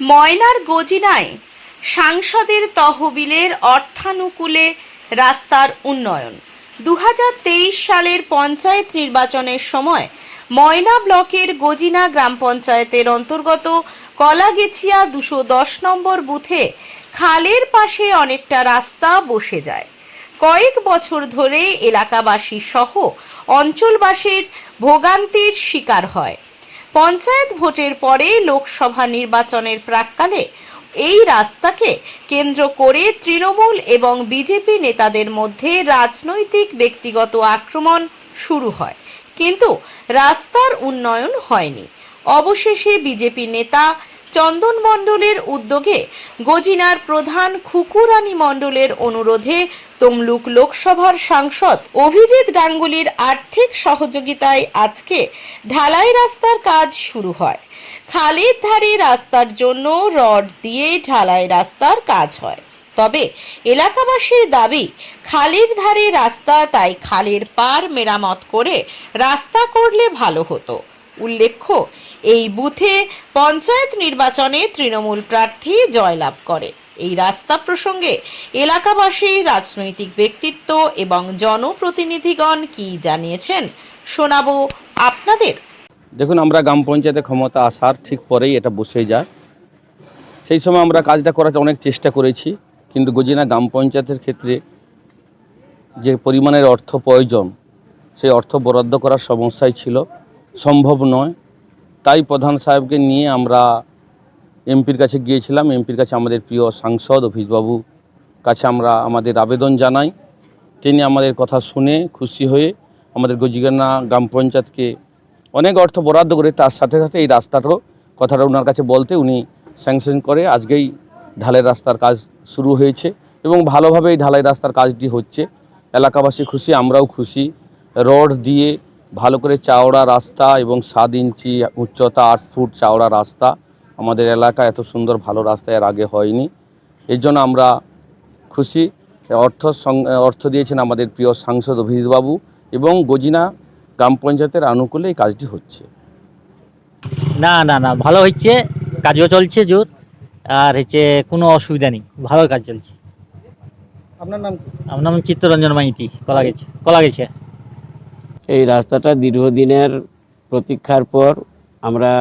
ময়নার গজিনায় সাংসদের তহবিলের অর্থানুকূলে রাস্তার উন্নয়ন। দু হাজার তেইশ সালের পঞ্চায়েত নির্বাচনের সময় ময়না ব্লকের গজিনা গ্রাম পঞ্চায়েতের অন্তর্গত কলাগেছিয়া দুশো দশ নম্বর বুথে খালের পাশে অনেকটা রাস্তা বসে যায়। কয়েক বছর ধরে এলাকাবাসী সহ অঞ্চলবাসীর ভোগান্তির শিকার হয়। পঞ্চায়েত ভোটের পরে লোকসভা নির্বাচনের প্রাককালে এই রাস্তাকে কেন্দ্র করে তৃণমূল এবং বিজেপি নেতাদের মধ্যে রাজনৈতিক ব্যক্তিগত আক্রমণ শুরু হয়। কিন্তু রাস্তার উন্নয়ন হয়নি। অবশেষে বিজেপি নেতা চন্দন মণ্ডলের উদ্যোগে গজিনার প্রধান খুকুরানী মণ্ডলের অনুরোধে তমলুক লোকসভার সাংসদ অভিজিৎ গাঙ্গুলির আর্থিক সহযোগিতায় আজকে ঢালাই রাস্তার কাজ শুরু হয়। খালের ধারে রাস্তার জন্য রড দিয়ে ঢালাই রাস্তার কাজ হয়। তবে এলাকাবাসীর দাবি খালের ধারে রাস্তা তাই খালের পার মেরামত করে রাস্তা করলে ভালো হতো। উল্লেখ্য, এই বুথে পঞ্চায়েত নির্বাচনে তৃণমূল প্রার্থী জয়লাভ করে। এই রাস্তা প্রসঙ্গে এলাকাবাসী, রাজনৈতিক ব্যক্তিত্ব এবং জনপ্রতিনিধিগণ কি জানিয়েছেন শোনাবো আপনাদের। দেখুন, আমরা গ্রাম পঞ্চায়েতে ক্ষমতা আসার ঠিক পরেই এটা বসে যায়। সেই সময় আমরা কাজটা করার অনেক চেষ্টা করেছি, কিন্তু গজিনা গ্রাম পঞ্চায়েতের ক্ষেত্রে যে পরিমাণের অর্থ প্রয়োজন, সেই অর্থ বরাদ্দ করার সমস্যাই ছিল। সম্ভব নয়। তাই প্রধান সাহেবকে নিয়ে আমরা এমপির কাছে গিয়েছিলাম। এমপির কাছে আমাদের প্রিয় সাংসদ অভিজবাবু কাছে আমরা আমাদের আবেদন জানাই। তিনি আমাদের কথা শুনে খুশি হয়ে আমাদের গজিগানা গ্রাম পঞ্চায়েতকে অনেক অর্থ বরাদ্দ করে তার সাথে সাথে এই রাস্তাটারও কথাটা ওনার কাছে বলতে উনি স্যাংশন করে। আজকেই ঢালাই রাস্তার কাজ শুরু হয়েছে এবং ভালোভাবে এই ঢালাই রাস্তার কাজটি হচ্ছে। এলাকাবাসী খুশি, আমরাও খুশি। রড দিয়ে ভালো করে চাওড়া রাস্তা এবং সাত ইঞ্চি উচ্চতা আট ফুট চাওড়া রাস্তা। আমাদের এলাকা এত সুন্দর ভালো রাস্তা এর আগে হয়নি। এর জন্য আমরা খুশি। অর্থ সং- অর্থ দিয়েছেন আমাদের প্রিয় সাংসদ অভিজিৎবাবু এবং গজিনা গ্রাম পঞ্চায়েতের আনুকূলে এই কাজটি হচ্ছে। না না না ভালো হচ্ছে কাজও চলছে জোর আর হচ্ছে কোনো অসুবিধা নেই ভালো কাজ চলছে। আপনার নাম আমার নাম চিত্তরঞ্জন মাইতি কলা গেছে কলা গেছে এই রাস্তাটা দীর্ঘদিনের প্রতীক্ষার পর আমরা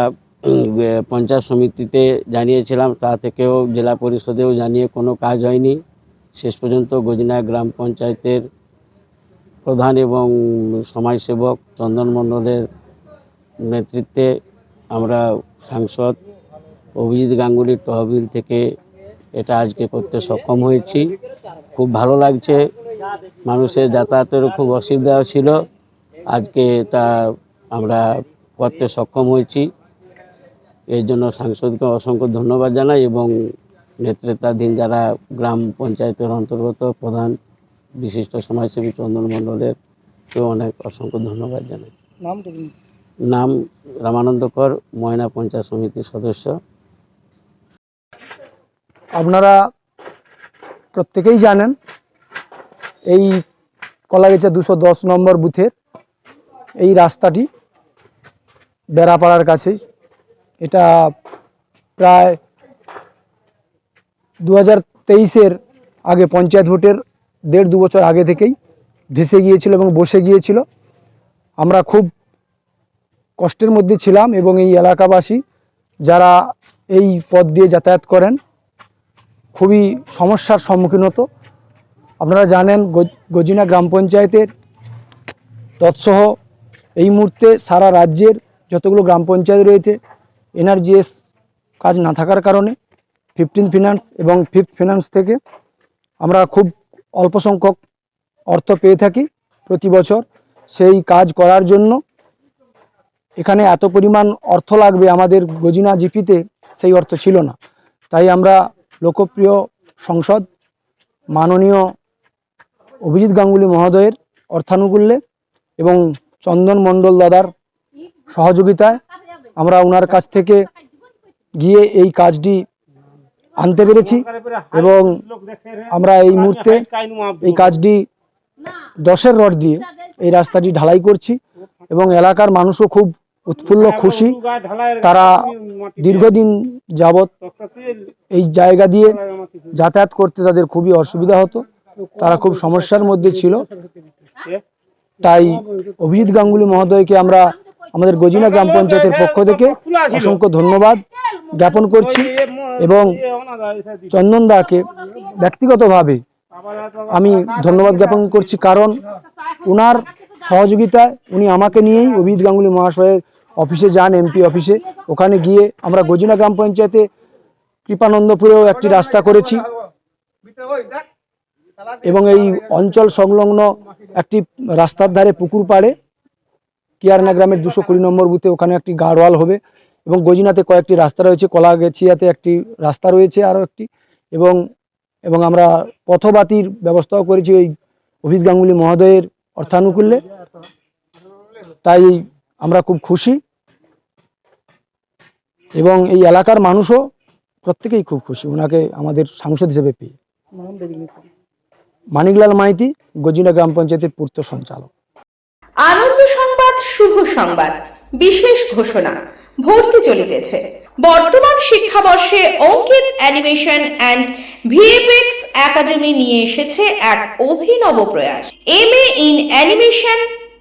পঞ্চায়েত সমিতিতে জানিয়েছিলাম, তা থেকেও জেলা পরিষদেও জানিয়ে কোনো কাজ হয়নি। শেষ পর্যন্ত গজিনা গ্রাম পঞ্চায়েতের প্রধান এবং সমাজসেবক চন্দন মণ্ডলের নেতৃত্বে আমরা সাংসদ অভিজিৎ গাঙ্গুলির তহবিল থেকে এটা আজকে করতে সক্ষম হয়েছি। খুব ভালো লাগছে। মানুষের যাতায়াতেরও খুব অসুবিধা ছিল। আজকে তা আমরা করতে সক্ষম হয়েছি। এর জন্য সাংসদকে অসংখ্য ধন্যবাদ জানাই এবং নেতৃত্বাধীন যারা গ্রাম পঞ্চায়েতের অন্তর্গত প্রধান বিশিষ্ট সমাজসেবী চন্দন মণ্ডলের কেউ অনেক অসংখ্য ধন্যবাদ জানাই। নামটা নাম রামানন্দ কর ময়না পঞ্চায়েত সমিতির সদস্য। আপনারা প্রত্যেকেই জানেন এই কলাগেছা দুশো দশ নম্বর বুথের এই রাস্তাটি বেড়াপাড়ার কাছেই এটা প্রায় দু হাজার তেইশের আগে পঞ্চায়েত ভোটের দেড় দু বছর আগে থেকেই ভেসে গিয়েছিল এবং বসে গিয়েছিল। আমরা খুব কষ্টের মধ্যে ছিলাম এবং এই এলাকাবাসী যারা এই পথ দিয়ে যাতায়াত করেন, খুবই সমস্যার সম্মুখীন হতো। আপনারা জানেন, গজ- গজিনা গ্রাম পঞ্চায়েতের তৎসহ এই মুহূর্তে সারা রাজ্যের যতগুলো গ্রাম পঞ্চায়েত রয়েছে, এনআরজিএস কাজ না থাকার কারণে ফিফটিন ফিনান্স এবং ফিফথ ফিনান্স থেকে আমরা খুব অল্প সংখ্যক অর্থ পেয়ে থাকি প্রতি বছর। সেই কাজ করার জন্য এখানে এত পরিমাণ অর্থ লাগবে আমাদের গজিনা জিপিতে, সেই অর্থ ছিল না। তাই আমরা লোকপ্রিয় সংসদ মাননীয় অভিজিৎ গাঙ্গুলি মহোদয়ের অর্থানুকূল্যে এবং চন্দন মণ্ডল দাদার সহযোগিতায় আমরা ওনার কাছ থেকে গিয়ে এই কাজটি আনতে পেরেছি এবং আমরা এই মুহূর্তে এই কাজটি দশের রড দিয়ে এই রাস্তাটি ঢালাই করছি এবং এলাকার মানুষও খুব উৎফুল্ল, খুশি। তারা দীর্ঘদিন যাবৎ এই জায়গা দিয়ে যাতায়াত করতে তাদের খুবই অসুবিধা হতো। তারা খুব সমস্যার মধ্যে ছিল। তাই অভিজিৎ গাঙ্গুলি মহোদয়কে আমরা আমাদের গজিনা গ্রাম পঞ্চায়েতের পক্ষ থেকে অসংখ্য ধন্যবাদ জ্ঞাপন করছি এবং চন্দন দাকে ব্যক্তিগতভাবে আমি ধন্যবাদ জ্ঞাপন করছি কারণ ওনার সহযোগিতায় উনি আমাকে নিয়েই অভিজিৎ গাঙ্গুলি মহাশয়ের অফিসে যান, এমপি অফিসে। ওখানে গিয়ে আমরা গজিনা গ্রাম পঞ্চায়েতে কৃপানন্দপুরেও একটি রাস্তা করেছি। এবং এই অঞ্চল সংলগ্ন একটি রাস্তার ধারে পুকুর পাড়ে কিয়ারনা গ্রামের দুশো কুড়ি নম্বর বুথে ওখানে একটি গাড়ওয়াল হবে এবং গজিনাতে কয়েকটি রাস্তা রয়েছে, কলাগেছিয়াতে একটি রাস্তা রয়েছে আরও একটি এবং এবং আমরা পথবাতির ব্যবস্থাও করেছি ওই অভিজিৎ গাঙ্গুলি মহোদয়ের অর্থানুকূল্যে। তাই আমরা খুব খুশি এবং এই এলাকার মানুষও প্রত্যেকেই খুব খুশি, ওনাকে আমাদের সাংসদ হিসেবে পেয়ে। মানিকলাল মাইতি, গজিনা গ্রাম পঞ্চায়েতের পূর্ত সঞ্চালক। আনন্দ সংবাদ, শুভ সংবাদ, বিশেষ ঘোষণা, ভর্তি চলিতেছে। বর্তমান শিক্ষাবর্ষে Ankit animation and VFX academy নিয়ে এসেছে এক অভিনব প্রয়াস। M A in animation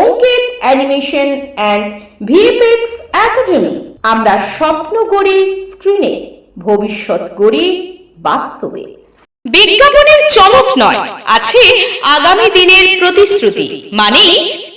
Ankit animation and VFX academy আমরা স্বপ্ন গড়ি স্ক্রিনে ভবিষ্যৎ গড়ি বাস্তবে। বিজ্ঞাপনের চমক নয়, আছে আগামী দিনের প্রতিশ্রুতি মানে